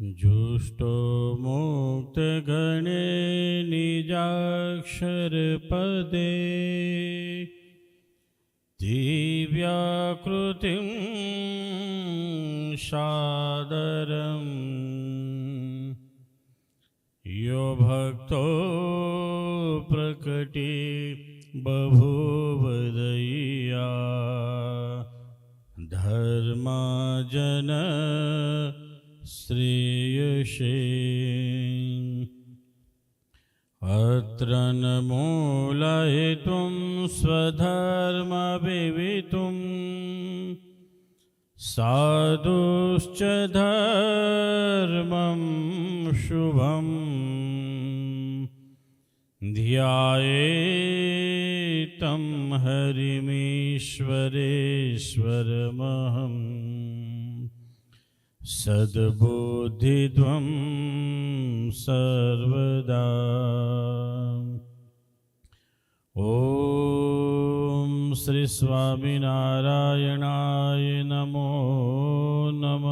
जुष्टो मुक्तगणे निजाक्षरपदे दिव्याकृतिं सादरम् यो भक्तो प्रकटे बभूवदय्या धर्माजन श्रेयसे अत्र न मूलयितुं स्वधर्मविवितुं साधुश्च धर्मं शुभम् ध्यायेतं हरिमीश्वरेश्वरमहम् સદબુદ્ધિધ્વં સર્વદા ઓમ શ્રી સ્વામિનારાયણાય નમો નમ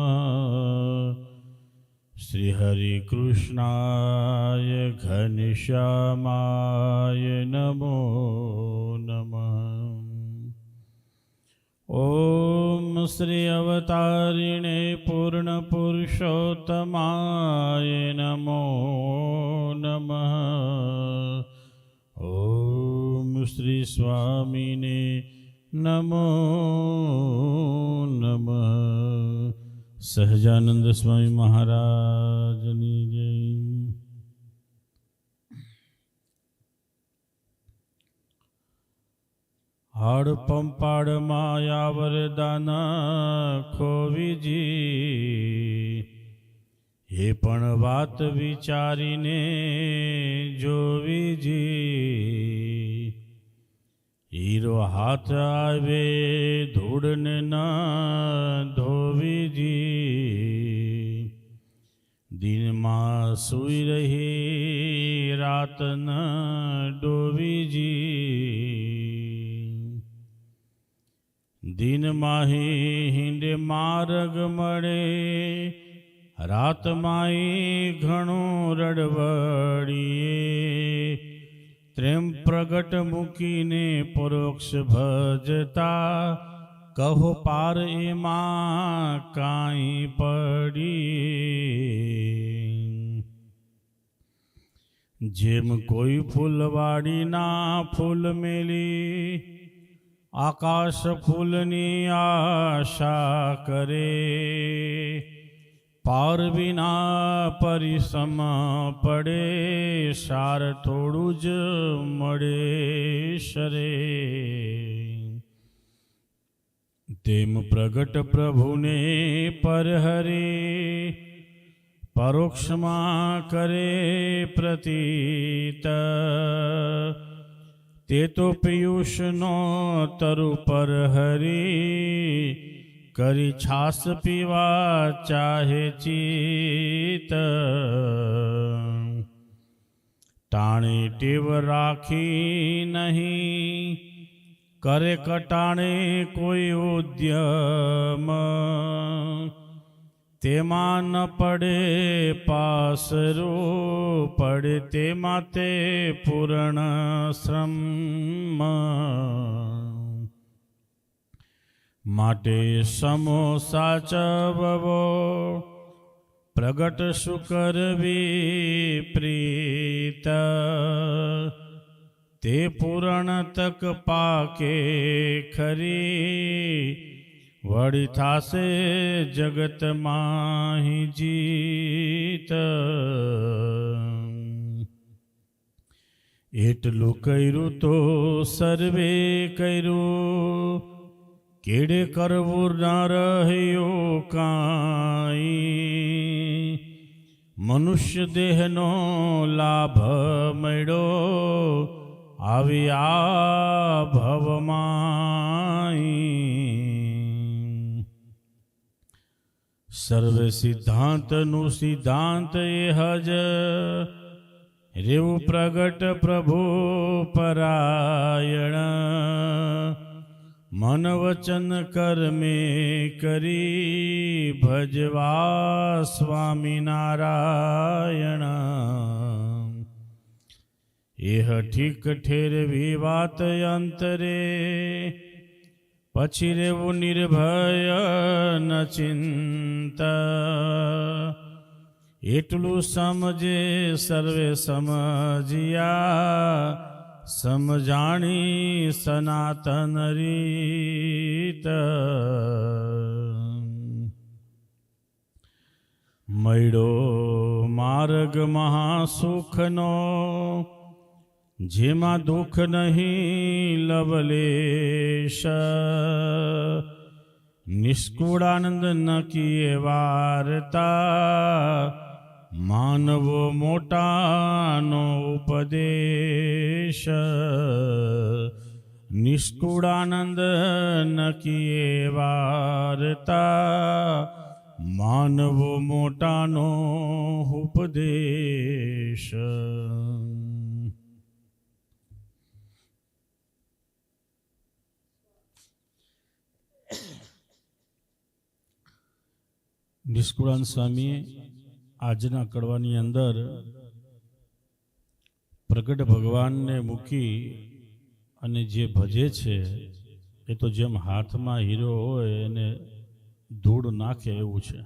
શ્રી હરિકૃષ્ણાય ઘનશ્યામાય નમો નમઃ ઓમ શ્રી અવતારિણે પૂર્ણ પુરુષોત્તમાય નમો નમ ઓમ શ્રી સ્વામીને નમો નમ સહજાનંદ સ્વામી મહારાજની જય હાડ પંપાડ માયા વરદાન ખોવીજી. એ પણ વાત વિચારીને જોવીજી. હીરો હાથ આવે, ધૂળને ના ધોવીજી. દિનમાં સુઈ રહી રાત ન ડોવીજી. દિનમાં હિંડે માર્ગ મળે રાતમાં ઘણું રડવડીએ. ત્રેમ પ્રગટ મૂકીને પરોક્ષ ભજતા, કહો પાર એમાં કાંઈ પડી જેમ કોઈ ફૂલવાડીના ફૂલ મેલી આકાશ ફૂલની આશા કરે. પાર વિના પરિસમ પડે, સાર થોડું જ મળે શરે. તેમ પ્રગટ પ્રભુને પરહરે, પરોક્ષમાં કરે પ્રતીત. તે તો પિયુષનો તરુ પર હરી. કરી છાસ પીવા ચાહે ચિત ટાણે ટેવ રાખી નહીં. કરે કટાણે કોઈ ઉદ્યમ. તેમાં ન પડે પાસરો પડે તેમાં તે પૂર્ણ શ્રમ. માટે સમો સાચવવો, પ્રગટ સુકરવી પ્રીત તે પૂરણ તક પાકે ખરી. વળી થાશે જગતમાં જીત. એટલું કર્યું તો સર્વે કર્યું. કેડે કરવું ના રહ્યો કાંઈ. મનુષ્ય દેહનો લાભ મળ્યો. આવ્યા આ સર્વ સિદ્ધાંતનું સિદ્ધાંત એ હજ. રેવું પ્રગટ પ્રભુ પરાયણ. મન વચન કર્મે કરી ભજવા સ્વામિનારાયણ. એહ ઠીક ઠેરવી વાત અંતરે પછી રેવું નિર્ભય ન ચિંત એટલું સમજે સર્વે સમજ્યા, સમજાણી સનાતન રીત. મૈડો માર્ગ મહાસુખનો જેમાં દુઃખ નહીં લવલેશ. નિષ્કુળાનંદ નકીએ વાર્તા, માનવો મોટાનો ઉપદેશ. નિષ્કુળાનંદ નકીએ વાર્તા, માનવો મોટાનો ઉપદેશ. નિષ્કુળાન સ્વામીએ આજના કડવાની અંદર પ્રગટ ભગવાનને મૂકી અને જે ભજે છે, એ તો જેમ હાથમાં હીરો હોય એને ધૂળ નાખે એવું છે.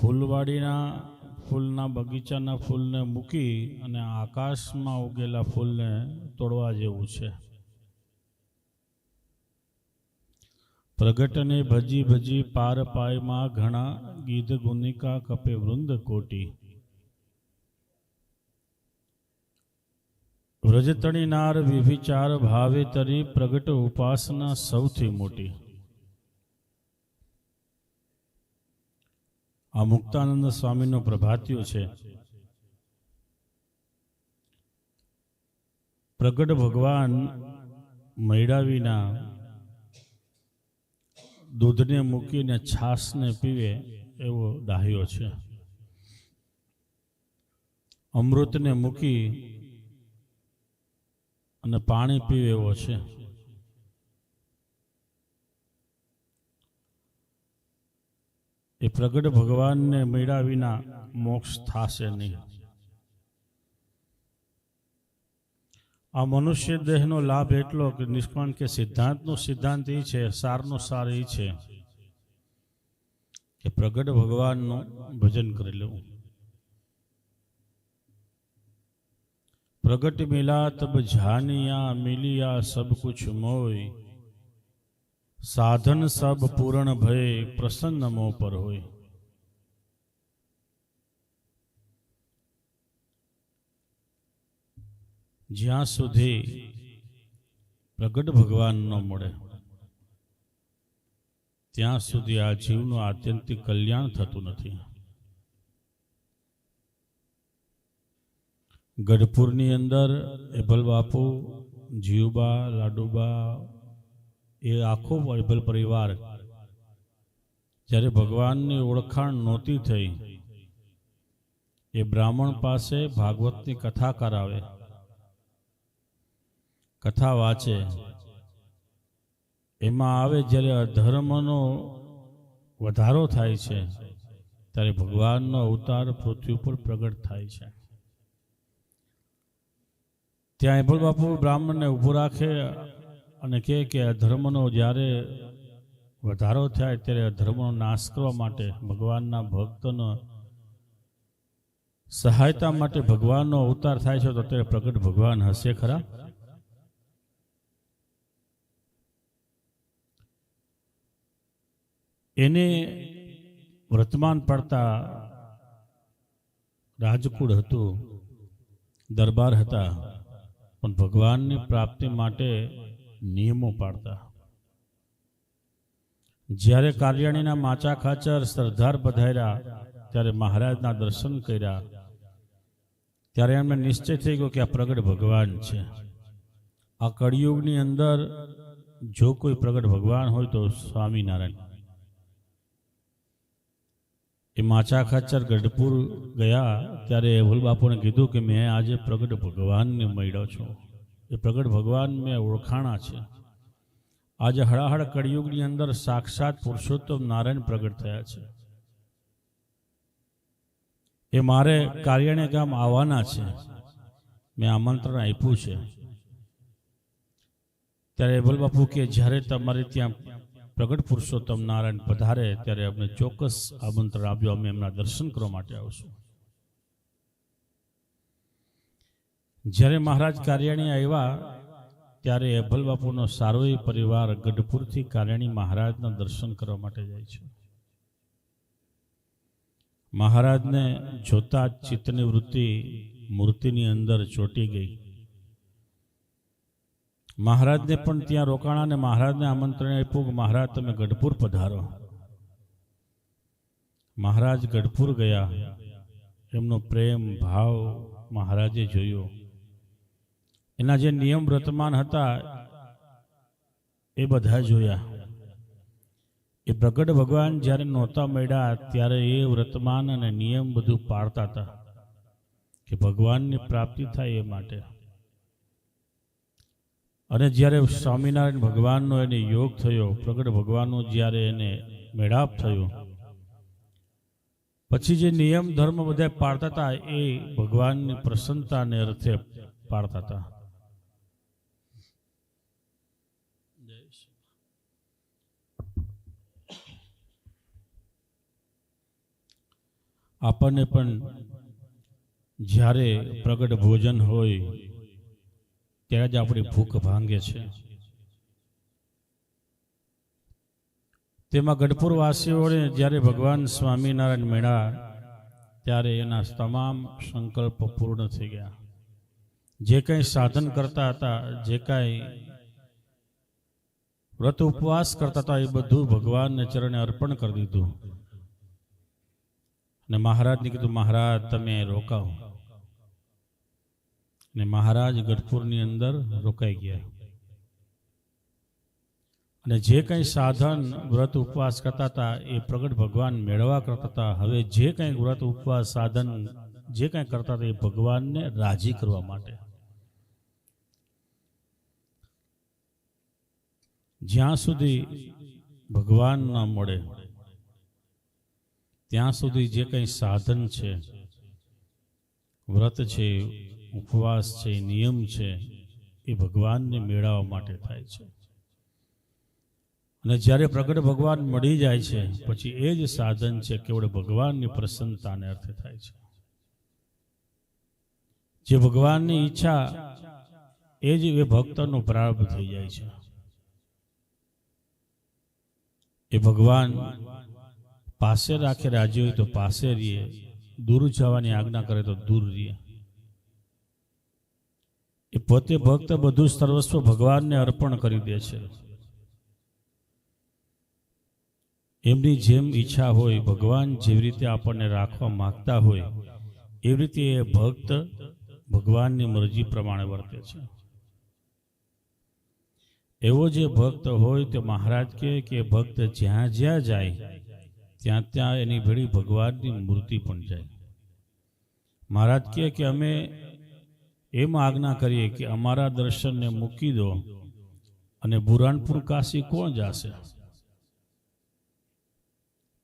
ફૂલવાડીના, ફૂલના બગીચાના ફૂલને મૂકી અને આકાશમાં ઉગેલા ફૂલને તોડવા જેવું છે. પ્રગટને ભજી ભજી પાર પાયમાં ઘણા ગીધ ગુનિકા કપે વૃંદ કોટી. વ્રજતણી નાર વિભિચાર ભાવે તરી પ્રગટ ઉપાસના સૌથી મોટી. આ મુક્તાનંદ સ્વામીનો પ્રભાત્યો છે. પ્રગટ ભગવાન મૈડાવીના દૂધને મૂકીને છાશને પીવે એવો ડાહ્યો છે. અમૃતને મૂકી અને પાણી પીવે એવો છે. એ પ્રગટ ભગવાનને મેળા વિના મોક્ષ થશે નહીં. આ મનુષ્ય દેહનો લાભ એટલો કે નિષ્કાણ કે સિદ્ધાંતનો સિદ્ધાંત એ છે, સારનો સાર એ છે કે પ્રગટ ભગવાનનું ભજન કરી લેવું. પ્રગટ મિલા તબ જાનિયા, મિલિયા સબ કુછ મોય. સાધન સબ પૂરણ ભય, પ્રસન્ન મો પર હોય. જ્યાં સુધી પ્રગટ ભગવાન ન મળે, ત્યાં સુધી આ જીવનું આત્યંતિક કલ્યાણ થતું નથી. ગઢપુરની અંદર એભલ બાપુ જીવબા લાડુબા, એ આખો એભલ પરિવાર જ્યારે ભગવાનની ઓળખાણ નહોતી થઈ, એ બ્રાહ્મણ પાસે ભાગવતની કથા કરાવે. કથા વાંચે. એમાં આવે જ્યારે અધર્મનો વધારો થાય છે, ત્યારે ભગવાનનો અવતાર પૃથ્વી ઉપર પ્રગટ થાય છે. ત્યાં એભલ બાપુ બ્રાહ્મણને ઊભો રાખે અને કહે કે અધર્મનો જ્યારે વધારો થાય ત્યારે અધર્મનો નાશ કરવા માટે ભગવાનના ભક્તનો સહાયતા માટે ભગવાનનો અવતાર થાય છે, તો ત્યારે પ્રગટ ભગવાન હશે ખરા? એને વર્તમાન પડતા રાજકુળ હતું, દરબાર હતા, પણ ભગવાનની પ્રાપ્તિ માટે નિયમો પાડતા. જ્યારે કાલ્યાણીના માચા ખાચર સરદાર પધાર્યા, ત્યારે મહારાજના દર્શન કર્યા, ત્યારે એમને નિશ્ચય થઈ ગયો કે આ પ્રગટ ભગવાન છે. આ કળિયુગની અંદર જો કોઈ પ્રગટ ભગવાન હોય તો સ્વામિનારાયણ. એ માછા ખાચર ગઢપુર ગયા ત્યારે અભુલ બાપુને કીધું કે મેં આજે પ્રગટ ભગવાનને મળ્યો છું. એ પ્રગટ ભગવાન મેં ઓળખાણા છે. આજે હળાહળ કળિયુગની અંદર સાક્ષાત પુરુષોત્તમ નારાયણ પ્રગટ થયા છે. એ મારે કાર્યણે ગામ આવવાના છે. મેં આમંત્રણ આપ્યું છે. ત્યારે એબલ બાપુ કે, જ્યારે તમારે ત્યાં પ્રગટ પુરુષોત્તમ નારાયણ પધારે ત્યારે અમને ચોક્કસ આમંત્રણ આપ્યું. અમે એમના દર્શન કરવા માટે આવશું જ્યારે મહારાજ કાર્યાણી આવ્યા, ત્યારે એભલ બાપુનો સારોઈ પરિવાર ગઢપુરથી કાર્યાણી મહારાજના દર્શન કરવા માટે જાય છે. મહારાજને જોતા ચિત્તની વૃત્તિ મૂર્તિની અંદર ચોંટી ગઈ. મહારાજને પણ ત્યાં રોકાણા અને મહારાજને આમંત્રણ આપ્યું કે મહારાજ, તમે ગઢપુર પધારો. મહારાજ ગઢપુર ગયા. એમનો પ્રેમ, ભાવ મહારાજે જોયો. એના જે નિયમ વર્તમાન હતા, એ બધા જોયા. એ પ્રગટ ભગવાન જ્યારે નહોતા મળ્યા, ત્યારે એ વર્તમાન અને નિયમ બધું પાળતા હતા કે ભગવાનની પ્રાપ્તિ થાય એ માટે. અને જ્યારે સ્વામિનારાયણ ભગવાનનો એને યોગ થયો, પ્રગટ ભગવાનનો જ્યારે એને મેળાપ થયો, પછી જે નિયમ ધર્મ બધા પાળતા હતા એ ભગવાનની પ્રસન્નતાને અર્થે પાળતા હતા. આપણને પણ જ્યારે પ્રગટ ભોજન હોય ત્યારે જ આપણી ભૂખ ભાંગે છે. તેમાં ગઢપુરવાસીઓને જ્યારે ભગવાન સ્વામિનારાયણ મેળા ત્યારે એના તમામ સંકલ્પ પૂર્ણ થઈ ગયા. જે કંઈ સાધન કરતા હતા, જે કાંઈ વ્રત ઉપવાસ કરતા હતા, એ બધું ભગવાનને ચરણે અર્પણ કરી દીધું. અને મહારાજને કીધું, મહારાજ, તમે રોકાઓ. ને મહારાજ ગઢપુરની અંદર રોકાઈ ગયા. અને જે કંઈ સાધન વ્રત ઉપવાસ કરતા હતા એ પ્રગટ ભગવાન મેળવા કરતા હતા. હવે જે કંઈ વ્રત ઉપવાસ સાધન જે કંઈ કરતા હતા એ ભગવાનને રાજી કરવા માટે. જ્યાં સુધી ભગવાન ન મળે, ત્યાં સુધી જે કંઈ સાધન છે, વ્રત છે ઉપવાસ છે, નિયમ છે, એ ભગવાનને મેળવવા માટે થાય છે. અને જ્યારે પ્રગટ ભગવાન મળી જાય છે, પછી એ જ સાધન છે, કેવળ ભગવાનની પ્રસન્નતાને અર્થે થાય છે. જે ભગવાનની ઈચ્છા, એ જ એ ભક્તનો પ્રારંભ થઈ જાય છે. એ ભગવાન પાસે રાખે, રાજી હોય તો પાસે રહીએ. દૂર જવાની આજ્ઞા કરે તો દૂર રહીએ. એ પોતે ભક્ત બધું સર્વસ્વ ભગવાનને અર્પણ કરી દે છે. એમની જેમ ઈચ્છા હોય, ભગવાન જેવી રીતે આપણને રાખવા માગતા હોય, એવી રીતે એ ભક્ત ભગવાનની મરજી પ્રમાણે વર્તે છે. એવો જે ભક્ત હોય તે મહારાજ કહે કે ભક્ત જ્યાં જ્યાં જાય, ત્યાં ત્યાં એની ભેળી ભગવાનની મૂર્તિ પણ જાય. મહારાજ કહે કે અમે એમ આજ્ઞા કરીએ કે અમારા દર્શનને મૂકી દો અને બુરાનપુર કાશી કોણ જશે?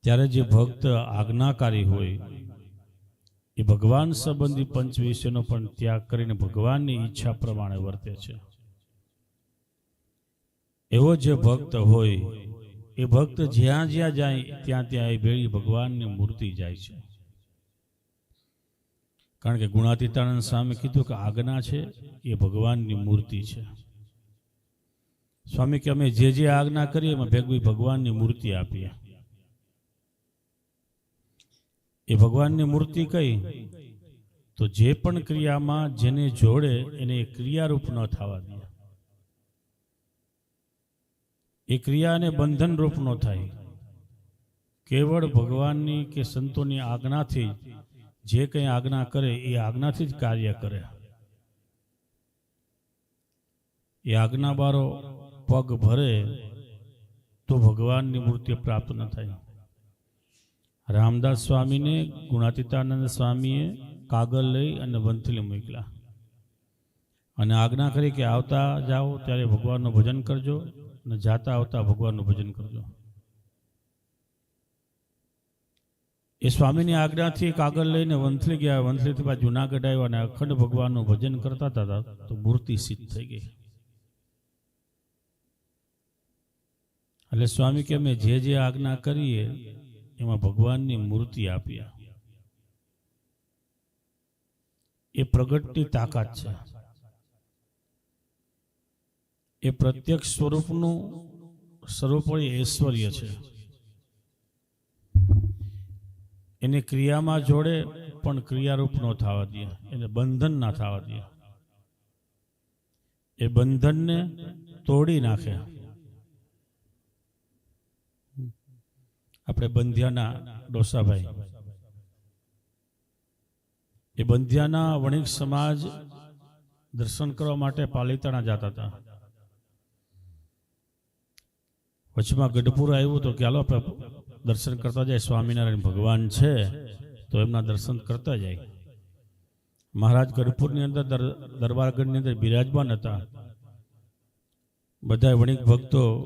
ત્યારે જે ભક્ત આજ્ઞાકારી હોય, એ ભગવાન સંબંધી પંચ વિષયનો પણ ત્યાગ કરીને ભગવાનની ઈચ્છા પ્રમાણે વર્તે છે. એવો જે ભક્ત હોય, એ ભક્ત જ્યાં જ્યાં જાય, ત્યાં ત્યાં એ ભેળી ભગવાનની મૂર્તિ જાય છે. કારણ કે ગુણાતીતાનંદ સ્વામી કીધું કે આજ્ઞા છે, એ ભગવાનની મૂર્તિ છે. સ્વામી કે અમે જે જે આજ્ઞા કરીએ, એમાં ભેગવી ભગવાનની મૂર્તિ આપીએ. એ ભગવાનની મૂર્તિ કઈ? તો જે પણ ક્રિયામાં જેને જોડે એને ક્રિયારૂપ ન થવા દે. એ ક્રિયાને બંધનરૂપ ન થાય. કેવળ ભગવાનની કે સંતોની આજ્ઞાથી જે કંઈ આજ્ઞા કરે એ આજ્ઞાથી જ કાર્ય કરે. એ આજ્ઞા બારો પગ ભરે તો ભગવાનની મૂર્તિ પ્રાપ્ત ન થાય. રામદાસ સ્વામીને, ગુણાતીતાનંદ સ્વામીએ કાગળ લઈ અને વંથલી મોકલા અને આજ્ઞા કરી કે આવતા જાઓ, ત્યારે ભગવાનનું ભજન કરજો અને જાતા આવતા ભગવાનનું ભજન કરજો. એ સ્વામીની આજ્ઞાથી કાગળ લઈને વંથલી ગયા. વંથલીથી પાછા જુનાગઢ આવ્યા અને અખંડ ભગવાનનું ભજન કરતા હતા તો મૂર્તિ સિદ્ધ થઈ ગઈ. એટલે સ્વામી કે અમે જે જે આજ્ઞા કરીએ, એમાં ભગવાનની મૂર્તિ આપ્યા. એ પ્રગટની તાકાત છે. એ પ્રત્યક્ષ સ્વરૂપનું સર્વોપરી ઐશ્વર્ય છે. એને ક્રિયામાં જોડે, પણ ક્રિયારૂપ ન થવા દે. એને બંધન ના થવા દે. એ બંધનને તોડી નાખે. આપણે બંધિયાના ડોસાભાઈ. એ બંધિયાના વણિક સમાજ દર્શન કરવા માટે પાલિતાણા જતા હતા. વચમાં ગઢપુર આવ્યું તો હાલો, આપણે દર્શન કરતા જાય, સ્વામિનારાયણ ભગવાન છે, તો એમના દર્શન કરતા જાય. મહારાજ ગઢપુરની અંદર, દર- દરબારગઢની અંદર બિરાજમાન હતા. બધા વણિક ભક્તો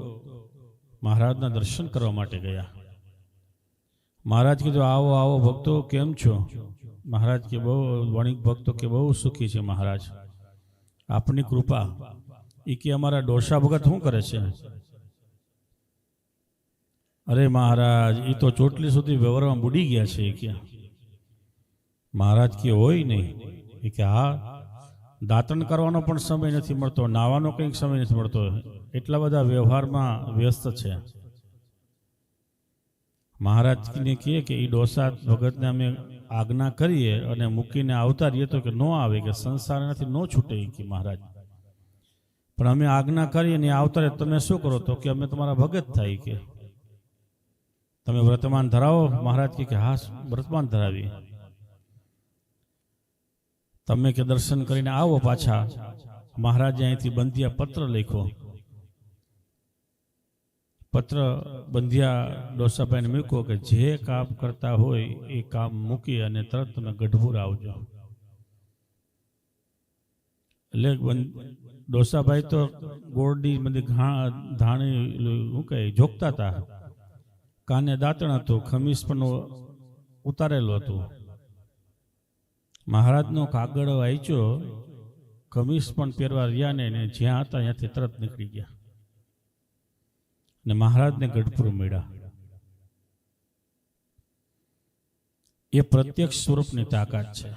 મહારાજના દર્શન કરવા માટે ગયા. મહારાજ કીધું, આવો આવો ભક્તો, કેમ છો? મહારાજ કે, બહુ, વણિક ભક્તો કે, બહુ સુખી છે મહારાજ. આપની કૃપા. એ કે, અમારા ડોસા ભગત શું કરે છે? અરે મહારાજ એ તો ચોટલી સુધી વ્યવહારમાં બુડી ગયા છે એ કે મહારાજ કે હોય નહીં. એ કે હા, દાંતણ કરવાનો પણ સમય નથી મળતો, નાવાનો કંઈક સમય નથી મળતો. એટલા બધા વ્યવહારમાં વ્યસ્ત છે. મહારાજને કહે કે એ ડોસા ભગતને અમે આજ્ઞા કરીએ અને મૂકીને આવતા રહીએ તો કે ન આવે, કે સંસારમાંથી ન છૂટે કે મહારાજ. પણ અમે આજ્ઞા કરીએ ને આવતા તમે શું કરો તો કે અમે તમારા ભગત થાય કે. તમે વર્તમાન ધરાવો, મહારાજ કહે કે, હા, વર્તમાન ધરાવીએ. તમે કે દર્શન કરીને આવો પાછા. મહારાજે અહીંથી બંધિયા પત્ર લખ્યો. પત્ર બંધિયા ડોસાભાઈને મૂક્યો કે, જે કામ કરતા હોય એ કામ મૂકી અને તરત તમે ગઢપુર આવજો. એટલે બન- ડોસાભાઈ તો ગોળડી બધી ઘા, ધાણી શું કહે જોગતા હતા. કાને દાંતણ હતું, ખમીસ પણ ઉતારેલું હતું. મહારાજનો કાગળ વાંચ્યો, ખમીસ પણ પહેરવા રહ્યા ને જ્યાં હતા ત્યાંથી તરત નીકળી ગયા. ને મહારાજને ગઢપુર મળ્યા. એ પ્રત્યક્ષ સ્વરૂપની તાકાત છે.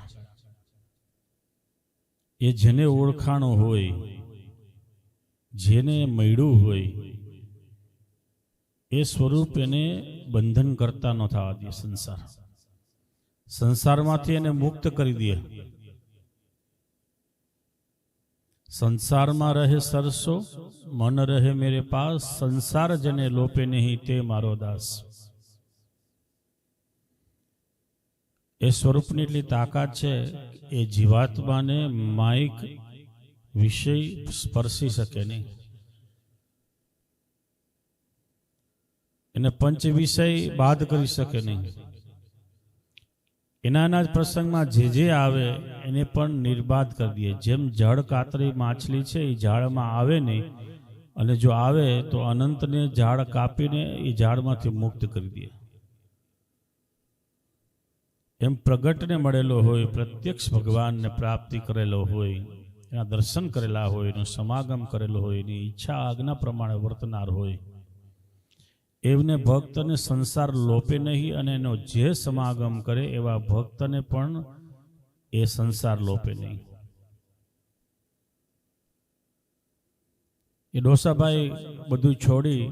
એ જેને ઓળખાણો હોય, જેને મળ્યું હોય એ સ્વરૂપ એને બંધન કરતા ન થવા દે સંસાર. સંસારમાંથી એને મુક્ત કરી દે. સંસારમાં રહે સરસો, મન રહે મેરે પાસ, સંસાર જને લોપે નહીં તે મારો દાસ. એ સ્વરૂપની એટલી તાકાત છે એ જીવાત્માને માઇક વિષય સ્પર્શી શકે નહીં. એને પંચ વિષય બાદ કરી શકે નહીં. એનાના જ પ્રસંગમાં જે જે આવે, એને પણ નિર્બાધ કરી દે જેમ જળ કાતરી માછલી છે, એ ઝાડમાં આવે નહીં, અને જો આવે, તો અનંતને ઝાડ કાપીને એ ઝાડમાંથી મુક્ત કરી દે એમ પ્રગટને મળેલો હોય, પ્રત્યક્ષ ભગવાનને પ્રાપ્તિ કરેલો હોય, એના દર્શન કરેલા હોય, એનો સમાગમ કરેલો હોય, એની ઈચ્છા, આજ્ઞા પ્રમાણે વર્તનાર હોય એમને ભક્તને સંસાર લોપે નહીં અને એનો જે સમાગમ કરે એવા ભક્તને પણ એ સંસાર લોપે નહીં. એ ડોસાભાઈ બધું છોડી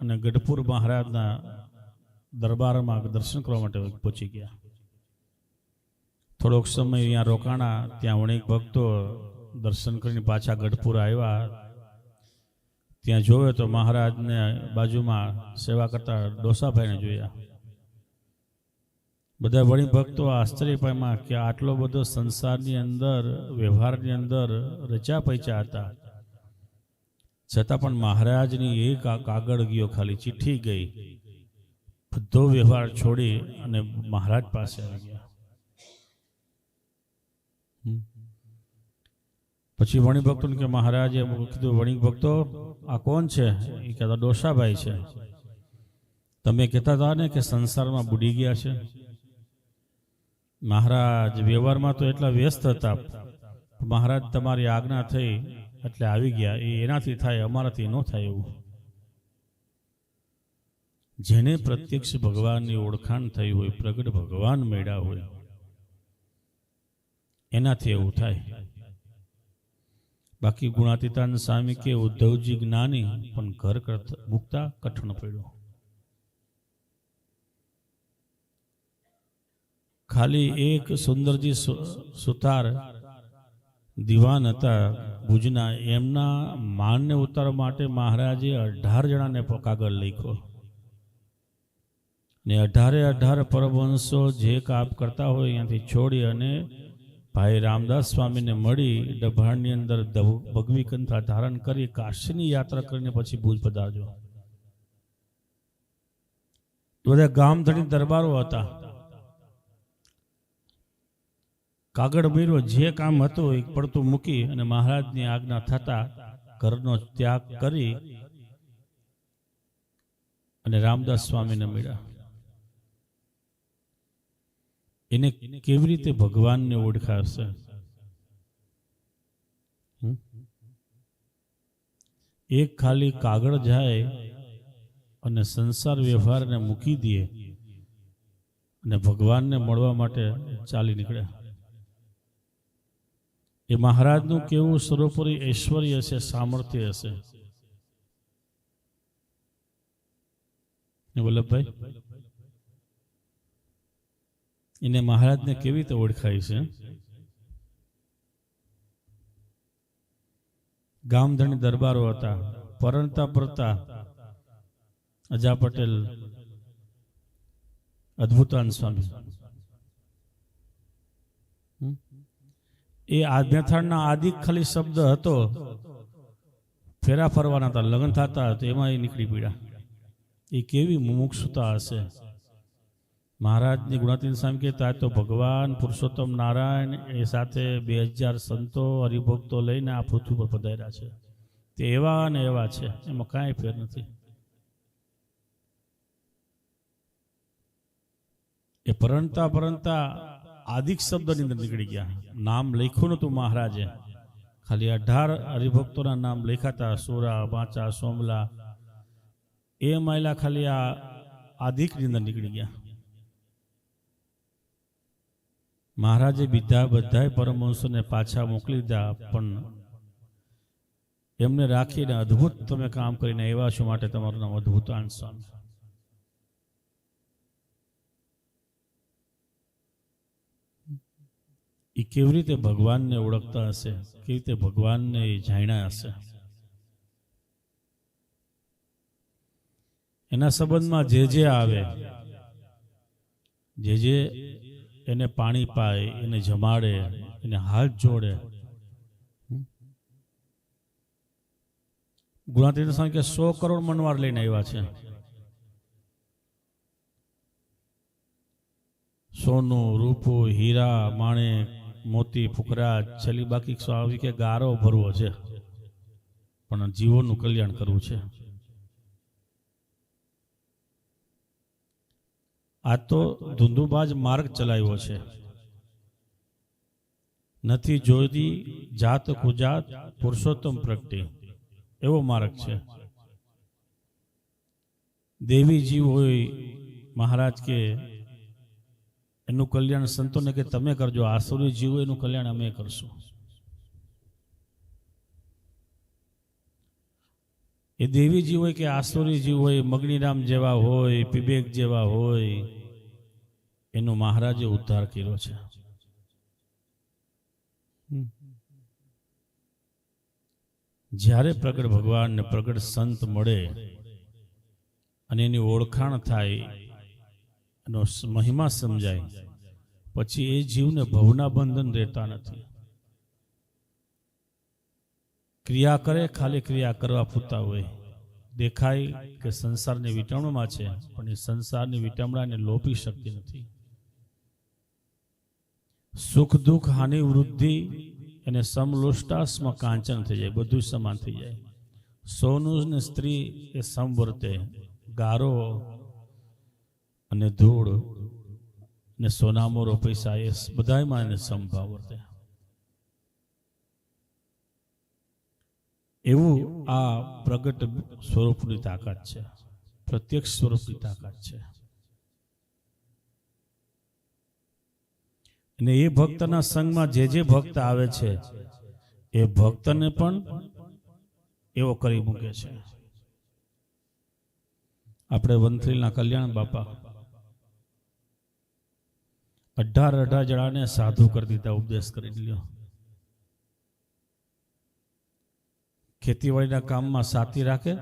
અને ગઢપુર મહારાજના દરબારમાં દર્શન કરવા માટે પહોંચી ગયા. થોડોક સમય અહીંયા રોકાણા, ત્યાં અનેક ભક્તો દર્શન કરીને પાછા ગઢપુર આવ્યા. ત્યાં જોયો તો મહારાજને બાજુમાં સેવા કરતા ડોસાભાઈને જોયા. બધા વળી ભક્તો આશ્ચર્ય પામ્યા કે આટલો બધો સંસારની અંદર, વ્યવહારની અંદર રચા પૈચા હતા. છતાં પણ મહારાજની એક કાગળ ગયો ખાલી ચિઠ્ઠી ગઈ. બધો વ્યવહાર છોડી અને મહારાજ પાસે આવી ગયા. પછી વણિક ભક્તોને કે મહારાજે કીધું વણિક ભક્તો આ કોણ છે? એ કહેતા ડોસાભાઈ છે. તમે કહેતા હતા ને કે સંસારમાં બુડી ગયા છે. મહારાજ, વ્યવહારમાં તો એટલા વ્યસ્ત હતા. મહારાજ તમારી આજ્ઞા થઈ એટલે આવી ગયા. એ એનાથી થાય, અમારાથી ન થાય એવું. જેને પ્રત્યક્ષ ભગવાનની ઓળખાણ થઈ હોય, પ્રગટ ભગવાન મેળ્યા હોય, એનાથી એવું થાય. બાકી ગુણાતીતાન સ્વામી કે ઉદ્ધવજી જ્ઞાની પણ ઘર મૂકતા કઠણ પડ્યું. ખાલી એક સુંદરજી સુતાર દિવાન હતા ભુજના, એમના માનને ઉતારવા માટે મહારાજે અઢાર જણાને કાગળ લખ્યો. ને અઢારે અઢાર પરમહંસો જે કાપ કરતા હોય અહીંયાથી છોડી અને ભાઈ રામદાસ સ્વામીને મળી ડભાણની અંદર ભગવી કંથા ધારણ કરી કાશીની યાત્રા કરીને પછી ભુજ પધારજો. બધા ગામધણી દરબારો હતા. કાગળ મેળવો જે કામ હતું એ પડતું મૂકી અને મહારાજની આજ્ઞા થતા ઘરનો ત્યાગ કરી અને રામદાસ સ્વામીને મળ્યા. એને કેવી રીતે ભગવાનને ઓળખાશે? એક ખાલી કાગળ જાય અને સંસાર વ્યવહારને મૂકી દે અને ભગવાનને મળવા માટે ચાલી નીકળ્યા એ મહારાજનું કેવું સર્વોપરી ઐશ્વર્ય હશે, સામર્થ્ય હશે? વલ્લભભાઈ? એને મહારાજને કેવી રીતે ઓળખાય છે? ગામધણી દરબારો હતા, પરણતા પરતા અજા પટેલ, અદ્ભુતાન સ્વામી. એ આધ્યાથાળના આદિ ખાલી શબ્દ હતો, ફેરા ફરવાના હતા, લગ્ન થતા તો એમાં એ નીકળી પીડા એ કેવી મુમુક્ષુતા હશે? મહારાજની ગુણાતીન સ્વામી કહેતા તો ભગવાન પુરુષોત્તમ નારાયણ એ સાથે બે હજાર સંતો હરિભક્તો લઈને આ પૃથ્વી પર પધાર્યા છે. તે એવા ને એવા છે. એમાં કાંઈ ફેર નથી. એ પરંતા પરંતા આદિક શબ્દની અંદર નીકળી ગયા. નામ લખ્યું નતું મહારાજે. ખાલી અઢાર હરિભક્તોના નામ લખાતા, સુરા, વાંચા, સોમલા એ મહિલા ખાલી આ આદિકની અંદર નીકળી ગયા. મહારાજે બીજા બધાય પરમહંસોને પાછા મોકલી દીધા, પણ એમને રાખીને અદ્ભુત તમે કામ કરીને એવા છો માટે તમારું નામ અદ્ભુત સ્વામી એ કેવી રીતે ભગવાનને ઓળખતા હશે? કેવી રીતે ભગવાનને જાણ્યા હશે? એના સંબંધમાં જે જે આવે, જે જે એને પાણી પાય, એને જમાડે, એને હાથ જોડે? ગુણાતીત સ્વામી સો કરોડ મનવાર લઈને આવ્યા છે. સોનું, રૂપું, હીરા માણેક મોતી, ફુકરા, છેલ્લી બાકી સ્વામી કે ગારો ભરવો છે. પણ જીવોનું કલ્યાણ કરવું છે. આ તો ધુંધુબાજ માર્ગ ચલાવ્યો છે. નથી જોઈતી જાત કુજાત પુરુષોત્તમ પ્રગટે. એવો માર્ગ છે. દેવી જીવ હોય મહારાજ કે, એનું કલ્યાણ સંતોને કે તમે કરજો. આસુરી જીવ હોય એનું કલ્યાણ અમે કરશું. એ દેવીજી હોય કે આસુરીજી હોય મગનીરામ જેવા હોય પીબેક જેવા હોય એનો મહારાજે ઉદ્ધાર કર્યો છે. જ્યારે પ્રગટ ભગવાન ને પ્રગટ સંત મળે અને એની ઓળખાણ થાય એનો મહિમા સમજાય પછી એ જીવને ભવના બંધન રહેતા નથી. ક્રિયા કરે, ખાલી ક્રિયા કરવા પૂરતા હોય. દેખાય કે સંસારની વિટામણામાં છે, પણ એ સંસારની વિટામણાને લોપી શકતી નથી. સુખ, દુઃખ, હાનિ, વૃદ્ધિ એને સમલુષ્ટાસમાં કાંચન થઈ જાય, બધું સમાન થઈ જાય. સોનું સ્ત્રી એ સમવર્તે, ગારો અને ધૂળ ને સોનામોરો પૈસા એ બધામાં એને સમભાવ વર્તે. એવું આ પ્રગટ સ્વરૂપની તાકાત છે. પ્રત્યક્ષ સ્વરૂપની તાકાત છે. અને એ ભક્તના સંગમાં જે જે ભક્ત આવે છે, એ ભક્તને પણ એવો કરી મૂકે છે. આપણે વંથલીના કલ્યાણ બાપા અઢાર અઢાર જણાને સાધુ કરી દીધા, ઉપદેશ કરી લ્યો ખેતીવાડીના કામમાં સાથી રાખે,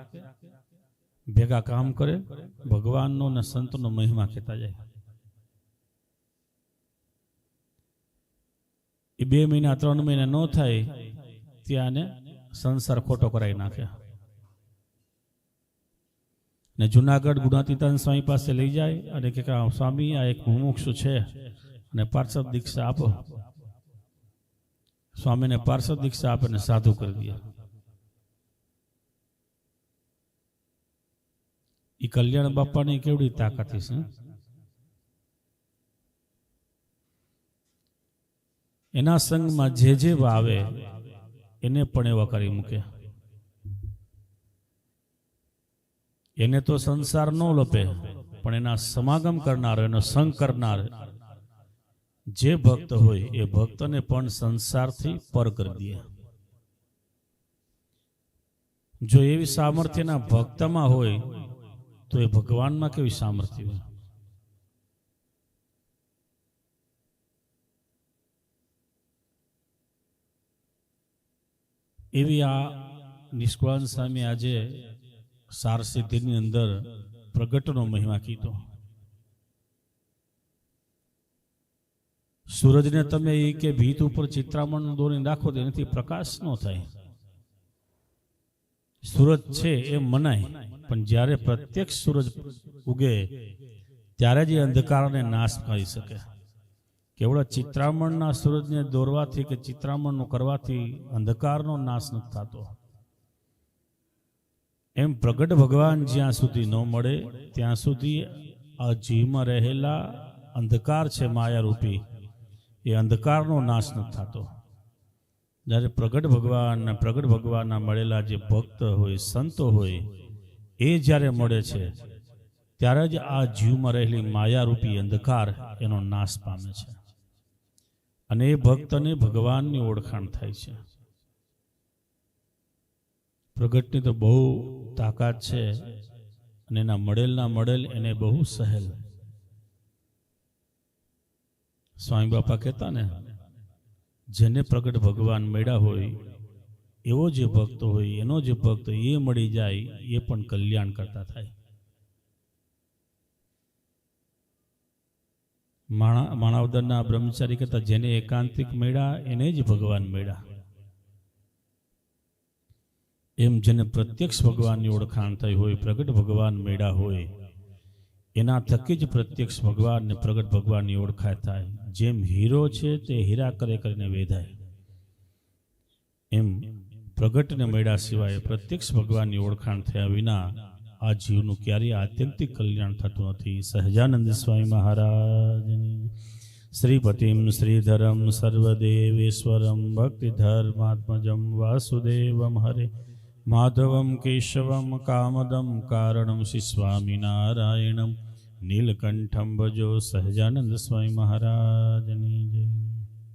ભેગા કામ કરે, ભગવાનનો ને સંતનો મહિમા કહેતા જાય. એ બે મહિના, ત્રણ મહિના ન થાય, ત્યાં સંસાર ખોટો કરાવી નાખે. ને જુનાગઢ ગુણાતીતાન સ્વામી પાસે લઈ જાય અને કે સ્વામી, આ એક મુમુક્ષુ છે. અને પાર્ષદ દીક્ષા આપો. સ્વામીને પાર્ષદ દીક્ષા આપે ને સાધુ કરી દે. એ કલ્યાણ બાપાની કેવડી તાકાત છે એના સંગમાં જે જે વાવે એને પણ એવા કરી મૂકે. એને તો સંસાર ન લોપે, પણ એના સમાગમ કરનાર, એનો સંગ કરનાર, જે ભક્ત હોય, એ ભક્તને પણ સંસારથી પર કરી દે. જો એવી સામર્થ્યના ભક્તમાં હોય તો એ ભગવાનમાં કેવી સામર્થ્ય હોય? એવી આ નિષ્કળાન સ્વામી આજે સાર સિદ્ધિની અંદર પ્રગટનો મહિમા કીધો. સૂરજને તમે એ કે ભીત ઉપર ચિત્રામણ દોરી રાખો તો એનાથી પ્રકાશ ન થાય. સૂરજ છે એ મનાય. પણ જ્યારે પ્રત્યક્ષ સૂરજ ઉગે, ત્યારે જ એ અંધકારને નાશ કરી શકે. કેવળ ચિત્રામણના સૂરજને દોરવાથી કે ચિત્રામણનું કરવાથી અંધકારનો નાશ નથી થતો. એમ પ્રગટ ભગવાન જ્યાં સુધી ન મળે, ત્યાં સુધી આ જીવમાં રહેલા અંધકાર છે માયારૂપી. એ અંધકારનો નાશ નથી થતો. જ્યારે પ્રગટ ભગવાન પ્રગટ ભગવાનના મળેલા જે ભક્ત હોય, સંતો હોય, એ જ્યારે મળે છે, ત્યારે જ આ જીવમાં રહેલી માયારૂપી અંધકાર એનો નાશ પામે છે. અને એ ભક્તને ભગવાનની ઓળખાણ થાય છે. પ્રગટની તો બહુ તાકાત છે અને એના મળેલના મળેલ એને બહુ સહેલ. સ્વામી બાપા કહેતા ને જેને પ્રગટ ભગવાન મળ્યા હોય, એવો જે ભક્ત હોય, એનો જે ભક્ત એ મળી જાય, એ પણ કલ્યાણ કરતા થાય. માણા, માણાવદરના બ્રહ્મચારી કરતા જેને એકાંતિક મળ્યા, એને જ ભગવાન મળ્યા. એમ જેને પ્રત્યક્ષ ભગવાનની ઓળખાણ થઈ હોય, પ્રગટ ભગવાન મળ્યા હોય એના થકી જ પ્રત્યક્ષ ભગવાન ને પ્રગટ ભગવાનની ઓળખાય થાય. જેમ હીરો છે તે હીરા કરે કરીને વેધાય. એમ પ્રગટને મળ્યા સિવાય પ્રત્યક્ષ ભગવાનની ઓળખાણ થયા વિના આ જીવનું ક્યારેય આત્યંતિક કલ્યાણ થતું નથી. સહજાનંદ સ્વામી મહારાજની શ્રીપતિમ શ્રીધરમ સર્વદેવેશ્વરમ ભક્તિધર્માત્મજમ વાસુદેવમ હરે માધવમ કેશવમ કામદમ કારણમ શ્રી સ્વામિનારાયણમ નીલકંઠમ ભજો સહજાનંદ સ્વામી મહારાજની જય.